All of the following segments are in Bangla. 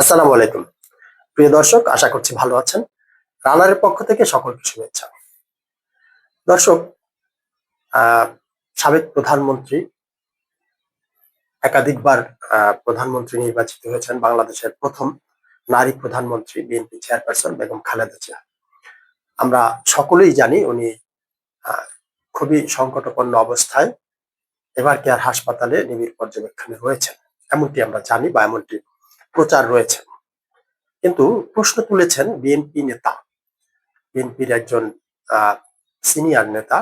আসসালামু আলাইকুম। প্রিয় দর্শক, আশা করছি ভালো আছেন। রানারের পক্ষ থেকে সকলকে শুভেচ্ছা। দর্শক সাবেক প্রধানমন্ত্রী, একাধিকবার প্রধানমন্ত্রী নির্বাচিত হয়েছেন বাংলাদেশের প্রথম নারী প্রধানমন্ত্রী, বিএনপি চেয়ারপারসন বেগম খালেদা জিয়া। আমরা সকলেই জানি উনি খুবই সংকটপন্ন অবস্থায় এবার কেয়ার হাসপাতালে নিবিড় পর্যবেক্ষণে রয়েছেন। এমনটি আমরা জানি বা এমনটি প্রচার রয়েছে। কিন্তু প্রশ্ন তুলেছেন বিএনপি নেতা। বিএনপির একজন সিনিয়র নেতা,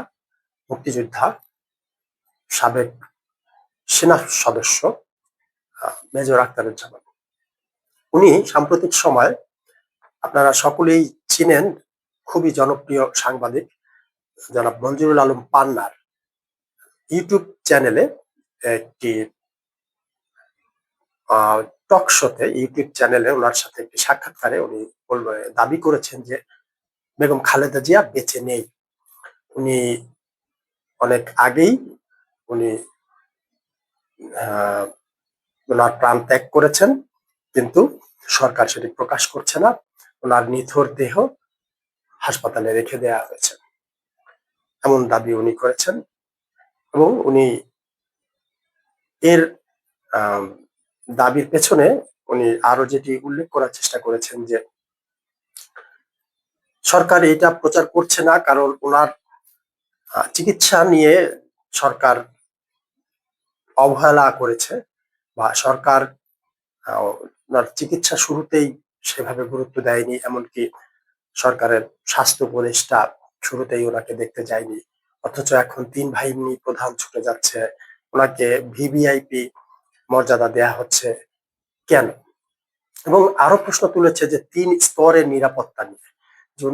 মুক্তিযোদ্ধা, সাবেক সেনা সদস্য মেজর আখতারুজ্জামান। উনি সাম্প্রতিক সময় আপনারা সকলেই চিনেন, খুবই জনপ্রিয় সাংবাদিক, জনাব মঞ্জুরুল আলম পান্নার ইউটিউব চ্যানেলে একটি টক শোতে, ইউটিউব চ্যানেলে ওনার সাথে একটি সাক্ষাৎকারে উনি দাবি করেছেন যে বেগম খালেদা জিয়া বেঁচে নেই। উনি অনেক আগেই উনি ওনার প্রাণ ত্যাগ করেছেন, কিন্তু সরকার সেটি প্রকাশ করছে না। ওনার নিথর দেহ হাসপাতালে রেখে দেয়া হয়েছে। এমন দাবি উনি করেছেন এবং উনি এর দাবির পেছনে উনি আরও যেটি উল্লেখ করার চেষ্টা করেছেন যে, সরকার এটা প্রচার করছে না কারণ ওনার চিকিৎসা নিয়ে সরকার অবহেলা করেছে বা সরকার ওনার চিকিৎসা শুরুতেই সেভাবে গুরুত্ব দেয়নি, এমনকি সরকারের স্বাস্থ্য উপদেষ্টা শুরুতেই ওনাকে দেখতে যায়নি। অথচ এখন তিন বাহিনী প্রধান ছুটে যাচ্ছে, ওনাকে ভিভিআইপি মর্যাদা দেয়া হচ্ছে কেন? এবং আরও প্রশ্ন তুলেছে যে তিন স্তরের নিরাপত্তা নিয়ে। যে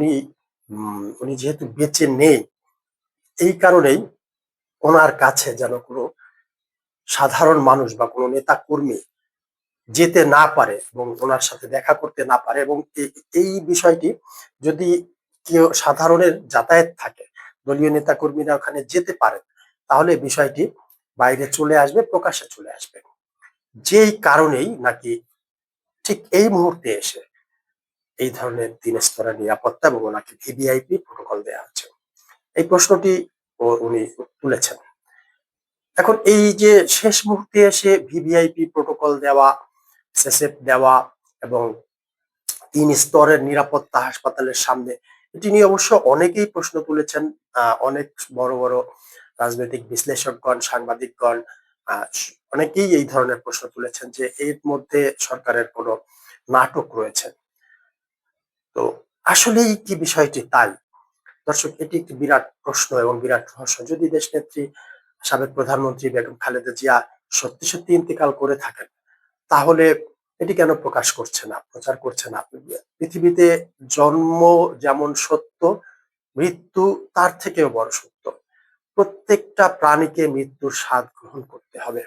উনি যেহেতু বেঁচে নেই, এই কারণেই ওনার কাছে যেন কোনো সাধারণ মানুষ বা কোনো নেতা কর্মী যেতে না পারে এবং ওনার সাথে দেখা করতে না পারে এবং এই বিষয়টি যদি কেউ সাধারণের যাতায়াত থাকে, দলীয় নেতা কর্মীরা ওখানে যেতে পারেন, তাহলে বিষয়টি বাইরে চলে আসবে, প্রকাশ্যে চলে আসবে। যেই কারণেই নাকি ঠিক এই মুহূর্তে এসে এই ধরনের তিন স্তরের নিরাপত্তা এবং ওনাকে ভিভিআইপি প্রোটোকল দেওয়া হচ্ছে। এই প্রশ্নটি উনি তুলেছেন। এখন এই যে শেষ মুহূর্তে এসে ভিভিআইপি প্রোটোকল দেওয়া সেসেপ দেওয়া এবং তিন স্তরের নিরাপত্তা হাসপাতালের সামনে, এটি নিয়ে অবশ্য অনেকেই প্রশ্ন তুলেছেন। অনেক বড় বড় রাজনৈতিক বিশ্লেষকগণ, সাংবাদিকগণ অনেকেই এই ধরনের প্রশ্ন তুলেছেন যে এর মধ্যে সরকারের কোনো নাটক রয়েছে। তো আসলেই কি বিষয়টি তাই? দর্শক, এটি একটি বিরাট প্রশ্ন এবং বিরাট রহস্য। যদি দেশনেত্রী, সাবেক প্রধানমন্ত্রী বেগম খালেদা জিয়া সত্যি সত্যি ইন্তেকাল করে থাকেন, তাহলে এটি কেন প্রকাশ করছে না, প্রচার করছে না? পৃথিবীতে জন্ম যেমন সত্য, মৃত্যু তার থেকেও বড় সত্য। প্রত্যেকটা প্রাণীকে মৃত্যুর স্বাদ গ্রহণ করতে হবে।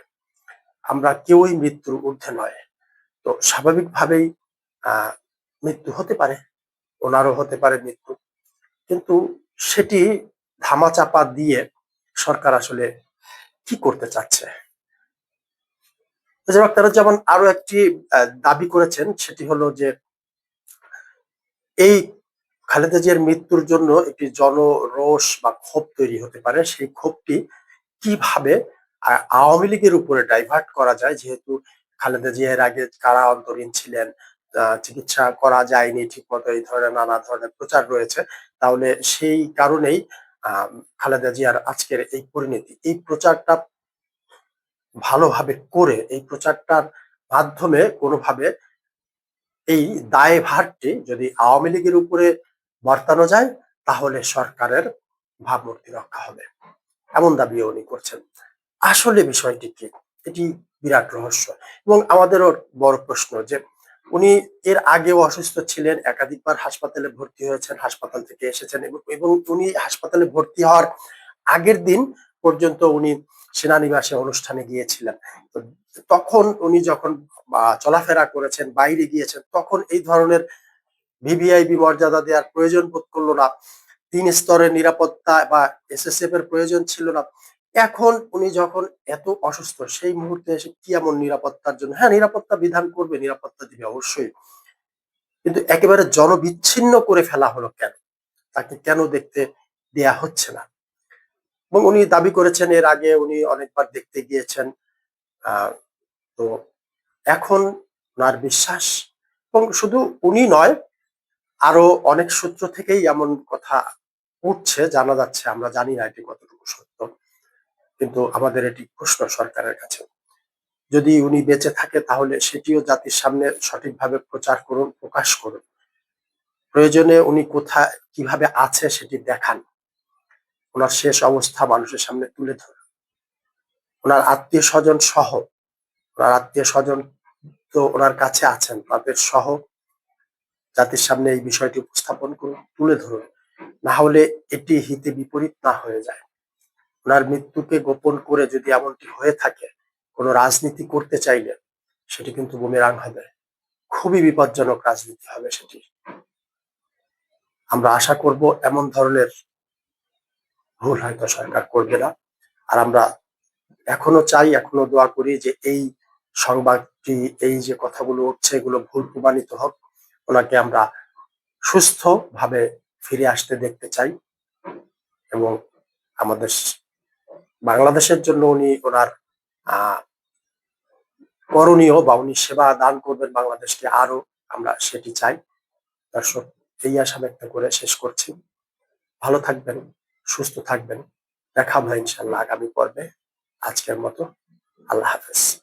আমরা কেউই মৃত্যুর ঊর্ধ্বে নয়। তো স্বাভাবিকভাবেই মৃত্যু হতে পারে, ওনারও হতে পারে মৃত্যু। কিন্তু সেটি ধামাচাপা দিয়ে সরকার আসলে কি করতে চাচ্ছে? তারা যেমন আরও একটি দাবি করেছেন, সেটি হলো যে, এই খালেদা জিয়ার মৃত্যুর জন্য একটি জনরোষ বা ক্ষোভ তৈরি হতে পারে। সেই ক্ষোভটি কীভাবে আওয়ামী লীগের উপরে ডাইভার্ট করা যায়, যেহেতু খালেদা জিয়ার আগে কারা অন্তরীণ ছিলেন চিকিৎসা করা যায়নি ঠিক মতো এই ধরনের নানা ধরনের প্রচার রয়েছে, তাহলে সেই কারণেই খালেদা জিয়ার আজকের এই পরিণতি। এই প্রচারটা ভালোভাবে করে, এই প্রচারটার মাধ্যমে কোনোভাবে এই দায়ভারটি যদি আওয়ামী লীগের উপরে বর্তানো যায়, তাহলে সরকারের ভাবমূর্তি রক্ষা হবে। এমন দাবিও উনি করছেন। আসলে বিষয়টি কি? এটি বিরাট রহস্য। এবং আমাদেরও বড় প্রশ্ন যে উনি এর আগেও অসুস্থ ছিলেন, একাধিকবার হাসপাতালে ভর্তি হয়েছেন, হাসপাতাল থেকে এসেছেন এবং- উনি হাসপাতালে ভর্তি হওয়ার আগের দিন পর্যন্ত উনি সেনানিবাসে অনুষ্ঠানে গিয়েছিলেন। তখন উনি যখন চলাফেরা করেছেন, বাইরে গিয়েছেন, তখন এই ধরনের ভিভিআইপি মর্যাদা দেওয়ার প্রয়োজন বোধ করল না। তিন স্তরের নিরাপত্তা বা এসএসএফ এর প্রয়োজন ছিল না। এখন উনি যখন এত অসুস্থ, সেই মুহূর্তে এসে কি এমন নিরাপত্তার জন্য? হ্যাঁ নিরাপত্তা বিধান করবে, নিরাপত্তা দিবে অবশ্যই। কিন্তু একেবারে জনবিচ্ছিন্ন করে ফেলা হলো কেন? তাকে কেন দেখতে দেয়া হচ্ছে না? এবং উনি দাবি করেছেন, এর আগে উনি অনেকবার দেখতে গিয়েছেন তো এখন ওনার বিশ্বাস, এবং শুধু উনি নয়, আরও অনেক সূত্র থেকেই এমন কথা উঠছে, জানা যাচ্ছে, আমরা জানি না এটি কতটুকু সত্য। কিন্তু আমাদের এটি প্রশ্ন সরকারের কাছে। যদি উনি বেঁচে থাকে তাহলে সেটিও জাতির সামনে সঠিকভাবে প্রচার করুন, প্রকাশ করুন। প্রয়োজনে উনি কোথায়, কীভাবে আছে সেটি দেখান। ওনার শেষ অবস্থা মানুষের সামনে তুলে ধরুন। ওনার আত্মীয় স্বজন সহ, ওনার আত্মীয় স্বজন তো ওনার কাছে আছেন, তাদের সহ জাতির সামনে এই বিষয়টি উপস্থাপন করুন, তুলে ধরুন। না হলে এটি হিতে বিপরীত না হয়ে যায়। ওনার মৃত্যুকে গোপন করে যদি এমনটি হয়ে থাকে, কোনো রাজনীতি করতে চাইলে সেটি কিন্তু বুমেরাং হবে। খুবই বিপজ্জনক রাজনীতি হবে সেটি। আমরা আশা করব এমন ধরনের ভুল হয়তো সরকার করবে না। আর আমরা এখনও চাই, এখনও দোয়া করি যে এই সংবাদটি, এই যে কথাগুলো উঠছে, এগুলো ভুল প্রমাণিত হোক। ওনাকে আমরা সুস্থ ভাবে ফিরে আসতে দেখতে চাই এবং আমাদের বাংলাদেশের জন্য উনি ওনার করণীয় বা উনি সেবা দান করবেন বাংলাদেশকে আরও আমরা সেটি চাই। দর্শক, এই আশা ব্যক্ত করে শেষ করছি। ভালো থাকবেন, সুস্থ থাকবেন। দেখা হবে ইনশাল্লাহ আগামী পর্বে। আজকের মতো, আল্লাহ হাফেজ।